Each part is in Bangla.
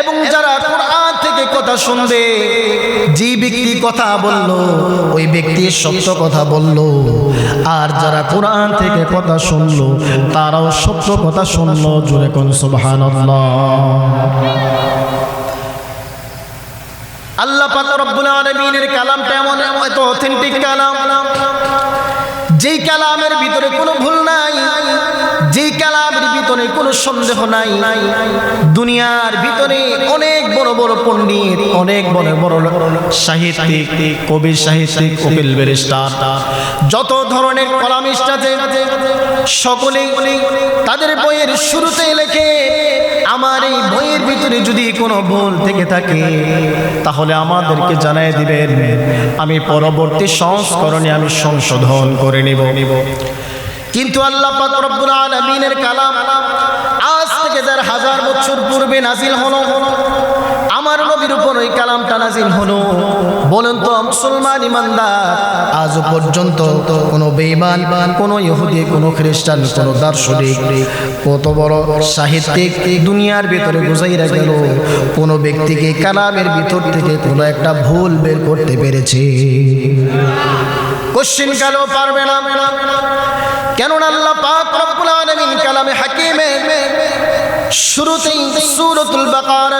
এবং যারা কোরআন থেকে কথা শুনবে, যে ব্যক্তি কথা বলল, ওই ব্যক্তি সত্য কথা বলল। আর যারা কোরআন থেকে কথা শুনলো, তারাও সত্য কথা শুনলো। জোরে কোন সুবহানাল্লাহ। আল্লাহ পাক রব্বুল আলামিনের কালামটা এমন এত অথেন্টিক কালাম। যেই কালামের ভিতরে কোনো ভুল নাই, যেই কালামের ভিতরে কোনো সন্দেহ নাই, দুনিয়ার ভিতরে অনেক বড় বড় পণ্ডিত, অনেক বড় বড় সাহিত্যিক কবি সাহিত্যিক কপিল বেরিস্টার যত ধরনের কলামিস্ট আছে সকলেই তাদের বইয়ের শুরুতে লেখে, আমার এই বইয়ের ভিতরে যদি কোনো ভুল থেকে থাকে, তাহলে আমাদেরকে জানাই দিবেন। আমি পরবর্তী সংস্করণে আমি সংশোধন করে নিব। নিব কিন্তু আল্লাহ পাক রব্বুল আলামিনের কালাম আজ থেকে দেড় হাজার বছর পূর্বে নাজিল হলো আমার নবীর উপর ওই কালামটা নাজিল হলো। বলেন তো, মুসলমান ইমানদার, আজ পর্যন্ত কোনো বেঈমান, কোনো ইহুদি, কোনো খ্রিস্টান, কোনো দার্শনিক, কত বড় সাহিত্যিক দুনিয়ার ভিতরে বুঝাইরা গেল। কোনো ব্যক্তিকে কালামের ভিতর থেকে কোনো একটা ভুল বের করতে পেরেছে। কোশ্চিন কালো পারবে না। কেননা আল্লাহ পাক রব্বুল আলামিন কালামে হাকিমে শুরুতেই সূরাতুল বাকারা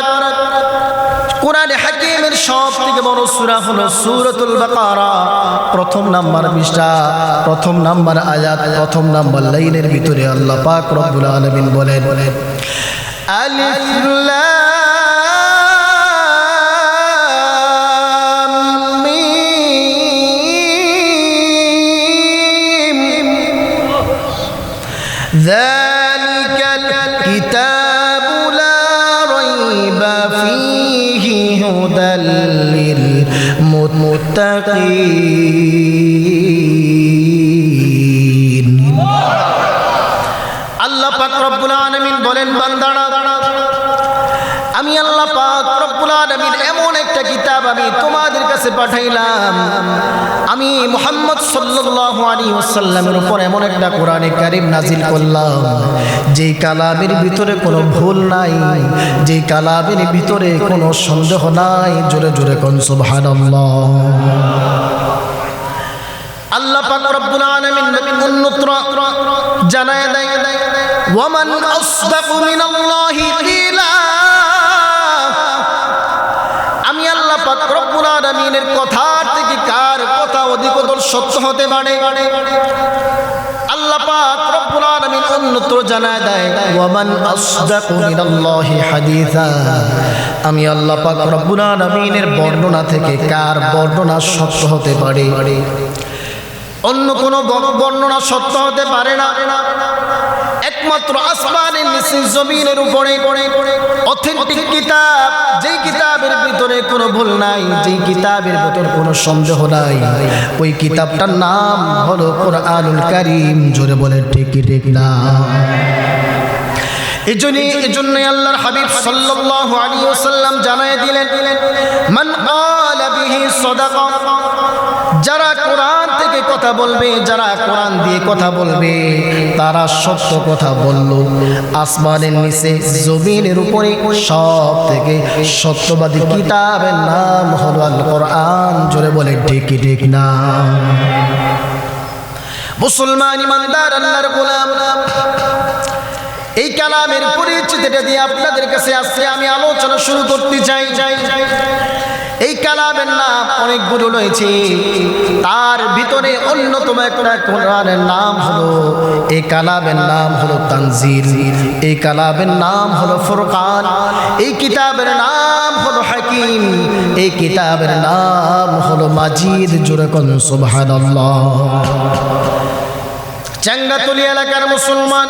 কোরআনে হাকিমের সব থেকে বড় সূরা হলো সূরাতুল বাকারা প্রথম নাম্বার পৃষ্ঠা প্রথম নাম্বার আয়াত প্রথম নাম্বার লাইনের ভিতরে আল্লাহ পাক রব্বুল আলামিন বলেন আলিফ লাম মিম ذلك هدى للمتقين আল্লাহ পাক রব্বুল আলামিন বলেন বান্দারা আমি আল্লাহ পাক রব্বুল আলামিন এমন একটা কিতাব আমি তোমাদের কাছে পাঠাইলাম। আমি মুহাম্মদ সাল্লাল্লাহু আলাইহি ওয়াসাল্লামের উপর এমন একটা কোরআনে কারীম নাজিল করলাম। যেই কালামের ভিতরে কোনো ভুল নাই, যেই কালামের ভিতরে কোনো সন্দেহ নাই, জোরে জোরে কোন সুবহানাল্লাহ। আল্লাহ পাক রব্বুল আলামিন অন্যত্র জানায় দেয়, ওয়ামান আসদাকু মিনাল্লাহি কিলা পাক কথা থেকে কার কথা অধিকতর সত্য হতে পারে? আমি আল্লাহ পাক বর্ণনা থেকে কার বর্ণনা সত্য হতে পারে? অন্য কোনো বর্ণনা সত্য হতে পারে না। একমাত্র আসমানের নিচে জমিনের উপরে কিতাব, যেই কিতাবের ভিতরে কোনো ভুল নাই, যেই কিতাবের কোনো সন্দেহ নাই, ওই কিতাবটার নাম হলো কোরআনুল কারীম। জোরে বলে ঠিক ঠিক না? এই জন্য আল্লাহর হাবিব সাল্লাল্লাহু আলাইহি ওয়াসাল্লাম জানায় দিলেন, মান ক্বালা বিহি যারা কোরআন থেকে কথা বলবে, যারা কোরআন দিয়ে কথা বলবে, তারা সত্য কথা বলল। আসমানের নিচে, জমিনের উপরে সব থেকে সত্যবাদী কিতাবের নাম হলো আল কোরআন জোরে বলে, ঠিক কি ঠিক না? মুসলমান ইমানদার, আল্লাহর গোলাম। এই কালামের পরিচিতিটা দিয়ে আপনাদের কাছে আজকে আমি আলোচনা শুরু করতে চাই চাই চাই। এই কালামের নাম অনেকগুলো রয়েছে তার ভিতরে অন্যতম একটা কোরআনের নাম হলো, এই কালামের নাম হলো তানজিল, এই কালামের নাম হলো ফুরকান, এই কিতাবের নাম হলো হাকিম, এই কিতাবের নাম হলো মাজিদ, জোরে কোন সুবহানাল্লাহ। চাঙ্গাতুলি এলাকার মুসলমান,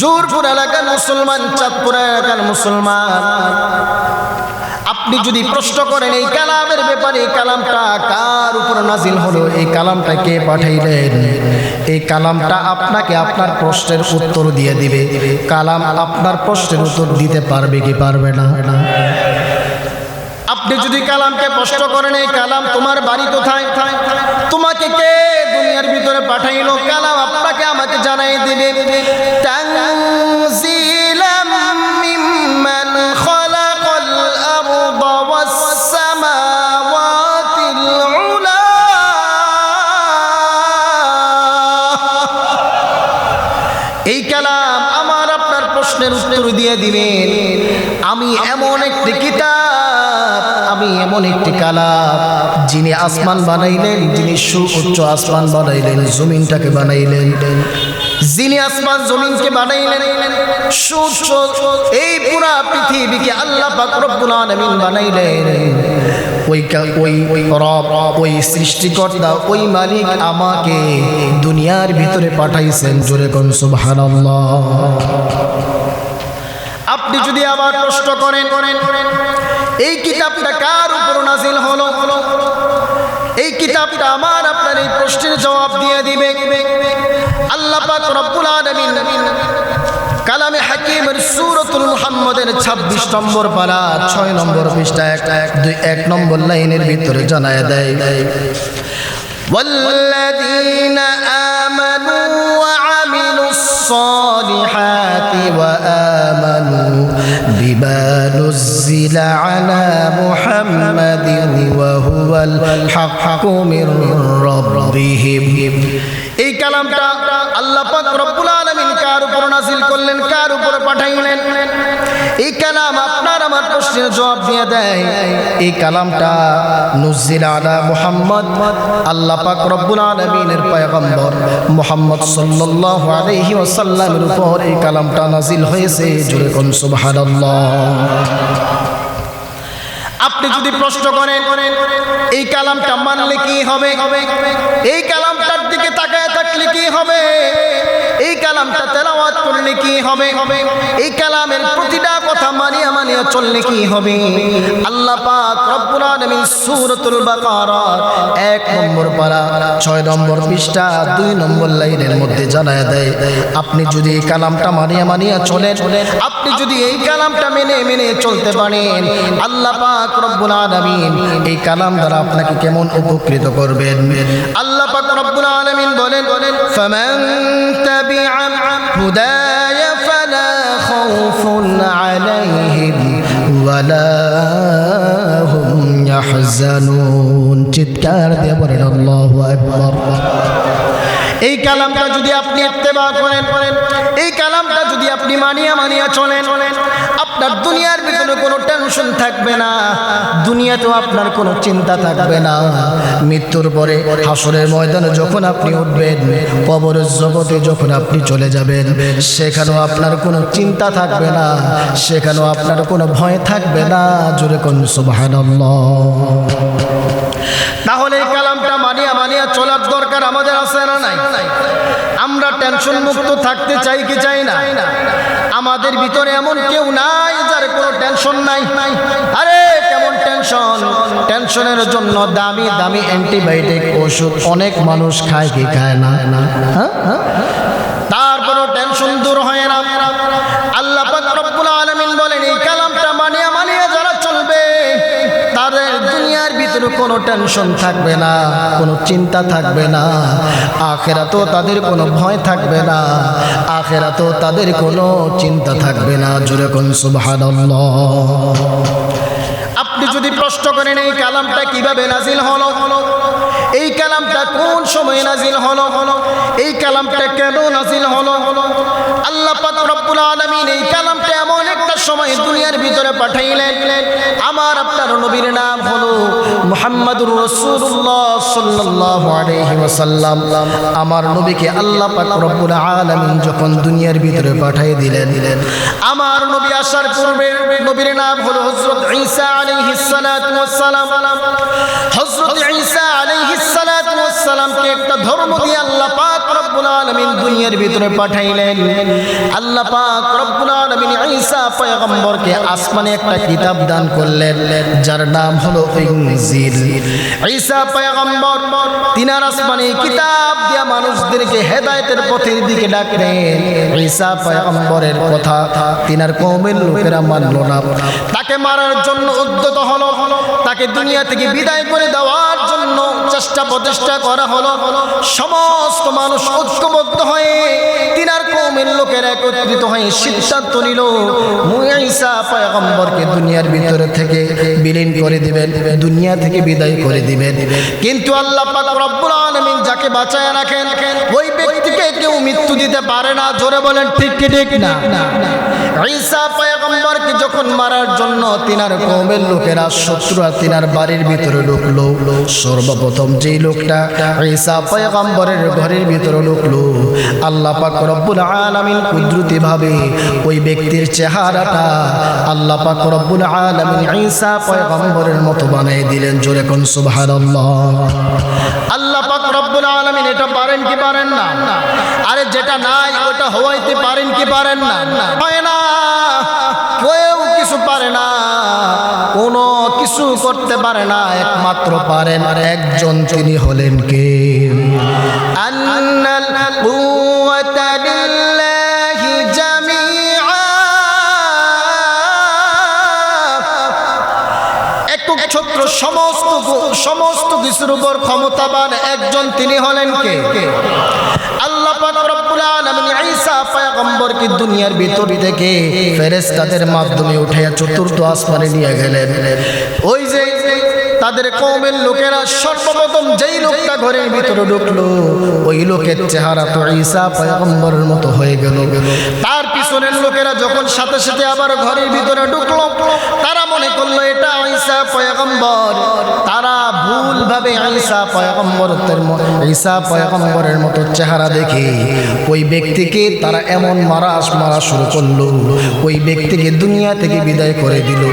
জোরপুর এলাকার মুসলমান, চাঁদপুর এলাকার মুসলমান। আপনি যদি প্রশ্ন করেন এই কালামের ব্যাপারে এই কালামটা কার উপর নাজিল হলো? এই কালামটা কে পাঠাইলেন? এই কালামটা আপনাকে আপনার প্রশ্নের উত্তর দিয়ে দিবে। কালাম আপনার প্রশ্নের উত্তর দিতে পারবে কি পারবে না? আপনি যদি কালামকে প্রশ্ন করেন এই কালাম তোমার বাড়ি কোথায়? তোমাকে কে দুনিয়ার ভিতরে পাঠাইলো? কালাম আপনাকে আমাকে জানাই দিবে। দিয়ে দিবেন। আমি এমন একটি কিতাব আমি এমন একটি কালাম যিনি আসমান বানাইলেন যিনি সুউচ্চ আসমান বানাইলেন জমিনটাকে বানাইলেন। যিনি আসমান জমিনকে বানাইলেন সূর্য এই পুরা পৃথিবীকে আল্লাহ পাক রব্বুল আলামিন বানাইলেন। ওই ওই রব ওই সৃষ্টিকর্তা ওই মালিক আমাকে দুনিয়ার ভিতরে পাঠাইছেন। জোরে কোন সুবহানাল্লাহ। আপনি যদি আবার প্রশ্ন করেন করেন এই কিতাবটা কার উপর নাজিল হলো এই কিতাবটা আমার আপনার এই প্রশ্নের জবাব দিয়ে দিবে আল্লাহ পাক রব্বুল আলামিন কালামে হাকিমের সূরাতুল মুহাম্মদের 26 নম্বর পারা 6 নম্বর পৃষ্ঠা এক এক দুই এক নম্বর লাইনের ভিতরে জানায় দেয় والذين آمنوا وعملوا الصالحات نزل على محمد وهو الحق من ربهم এই কালামটা আল্লাহ পাক রব্বুল আলামিন কার উপর নাজিল করলেন কার উপর পাঠাইলেন এই কালাম আপনার আমার প্রশ্নের জবাব দিয়ে দেয়। এই কালামটা নুজিল আলা মুহাম্মদ, আল্লাহ পাক রব্বুল আলামিনের পয়গম্বর মুহাম্মদ সাল্লাল্লাহু আলাইহি ওয়াসাল্লামের উপর এই কালামটা নাজিল হয়েছে। জোরে কোন সুবহানাল্লাহ। আপনি যদি প্রশ্ন করেন, এই কালামটা মানলে কি হবে? এই কালামটার দিকে তাকায় থাকলে কি হবে? কালামটা তেলাওয়াত করলে কি হবে? এই কালামের প্রতিটা কথা মানিয়া মানিয়া চললে কি হবে? আল্লাহ পাক রব্বুল আলামিন সূরাতুল বাকারা এক নম্বর পারা, ছয় নম্বর পৃষ্ঠা, দুই নম্বর লাইনের মধ্যে জানায় দেয়, আপনি যদি এই কালামটা মানিয়া মানিয়া চলেন, আপনি যদি এই কালামটা মেনে মেনে চলতে পারেন, আল্লাহ পাক রব্বুল আলামিন এই কালাম দ্বারা আপনাকে কেমন উপকৃত করবেন? আল্লাহ পাক রব্বুল আলামিন বলেন বলেন ফামান তাবিআ হুদায়া ফালা খাউফুন আলাইহিম ওয়ালা হুম ইয়াহজানুন চিৎকার দিয়ে বলেন আল্লাহু আকবার এই কালামটা যদি আপনি ইত্তেবা করেন, এই কালামটা যদি আপনি মানিয়া মানিয়া চলেন, আপনার দুনিয়ার ভিতরে কোনো টেনশন থাকবে না, দুনিয়াতেও আপনার কোনো চিন্তা থাকবে না। মৃত্যুর পরে হাসরের ময়দানে যখন আপনি উঠবেন, কবরের জগতে যখন আপনি চলে যাবেন, সেখানেও আপনার কোনো চিন্তা থাকবে না, সেখানেও আপনার কোনো ভয় থাকবে না। জোরে কোন তাহলে এই কালামটা মানিয়া মানিয়া চলার দরকার আমাদের আছে না নাই? টেনশন মুক্ত থাকতে চাই কি চাই না? আমাদের ভিতরে এমন কেউ নাই যার কোনো টেনশন নাই। আরে, কেমন টেনশন? টেনশনের জন্য দামি দামি অ্যান্টিবায়োটিক ওষুধ অনেক মানুষ খায় কি খায় না? হ্যাঁ? ভিতরে কোনো টেনশন থাকবে না, কোনো চিন্তা থাকবে না। আখেরাতেও তাদের কোনো ভয় থাকবে না, আখেরাতেও তাদের কোনো চিন্তা থাকবে না। জুড়ে কোন সুবহানাল্লাহ। আপনি যদি প্রশ্ন করেন, এই কালামটা কীভাবে নাজিল হলো? এই কালামটা কোন সময় নাজিল হলো? হলো এই কালামটা কেন নাজিল হলো? হলো আল্লাহ পাক রব্বুল আলামিন এই কালামটা এমন একটা সময় দুনিয়ার ভিতরে পাঠাইলেন। আমার, আপনার নবীর নাম হলো মুহাম্মাদুর রাসূলুল্লাহ সাল্লাল্লাহু আলাইহি ওয়াসাল্লাম। আমার নবীকে আল্লাহ পাক রব্বুল আলামিন যখন দুনিয়ার ভিতরে পাঠিয়ে দিলেন, আমার নবী আসার পূর্বে নবীর নাম হলো হযরত ঈসা আলাইহিস সালাতু ওয়াস সালাম। হযরত ঈসা আলাইহিস সালামকে একটা ধর্ম দিয়ে আল্লাহ পাক রব্বুল আলামিন দুনিয়ার ভিতরে পাঠাইলেন। আল্লাহ পাক রব্বুল আলামিন ঈসা পয়গম্বরকে আসমানে একটা কিতাব দান করলেন, যার নাম হলো ইনজিল। ঈসা পয়গম্বর তিনার আসমানে কিতাব দিয়া মানুষদেরকে হেদায়েতের পথের দিকে ডাকলেন। ঈসা পয়গম্বরের কথা তিনার কওমের লোকেরা মানল না। তাকে মারার জন্য উদ্যত হলো, তাকে দুনিয়া থেকে বিদায় করে দেওয়ার জন্য চেষ্টা প্রচেষ্টা করা হলো সমস্ত মানুষ ঐক্যবদ্ধ হয়ে তিনার কৌমের লোকের একত্রিত হয়ে সিদ্ধান্ত নিল পয়গম্বরকে দুনিয়ার ভিতরে থেকে বিলীন করে দিবেন, দুনিয়া থেকে বিদায় করে দিবেন। কিন্তু আল্লাহ রব্বুল আলামিন যাকে বাঁচায় রাখেন, ওই ব্যক্তিকে কেউ মৃত্যু দিতে পারে না। জোরে বলেন, ঠিক কি ঠিক না? ঈসা পয়গম্বরকে যখন মারার জন্য তিনার কৌমের লোকেরা শত্রুরা তিনার বাড়ির ভিতরে ঢুকলো, সর্বপ্রথম যেই লোকটা ঈসা পয়গম্বরের ঘরের ভিতরে ঢুকলো, আল্লাহ পাক রব্বুল আলামিন কুদরতি ভাবে ওই ব্যক্তির চেহারাটা আল্লাহ পাক রব্বুল আলামিন ঈসা পয়গম্বরের মতো বানিয়ে দিলেন, জোরে কোন সুবহানাল্লাহ। আল্লাহ পাক রব্বুল আলামিন এটা পারেন কি পারেন না? আরে যেটা নাই, ওটা হওয়াইতে পারেন কি পারেন না? হয় না। কোনো কিছু করতে পারে না, একমাত্র পারেন একজন তিনি হলেন কে? সমস্ত সমস্ত কিছুর উপর ক্ষমতাবান একজন তিনি হলেন কে? আল্লাহ পয়গম্বরকে দুনিয়ার ভিতর থেকে ফেরেস্তাদের মাধ্যমে উঠে চতুর্থ আসমানে নিয়ে গেলেন। ওই যে তাদের কওমের লোকেরা সর্বপ্রথম যেই লোকটা ঘরের ভিতরে ঢুকলো, ওই লোকের চেহারা তো ঈসা পয়গম্বরের মতো হয়ে গেল। তার পিছনের লোকেরা যখন সাথে সাথে আবার ঘরের ভিতরে ঢুকলো, তারা মনে করল, এটা ঈসা পয়গম্বর। তারা ভুলভাবে ঈসা পয়গম্বরের ম- ঈসা পয়গম্বরের মতো চেহারা দেখে ওই ব্যক্তিকে তারা এমন মারা মারা শুরু করল। ওই ব্যক্তিকে দুনিয়া থেকে বিদায় করে দিল।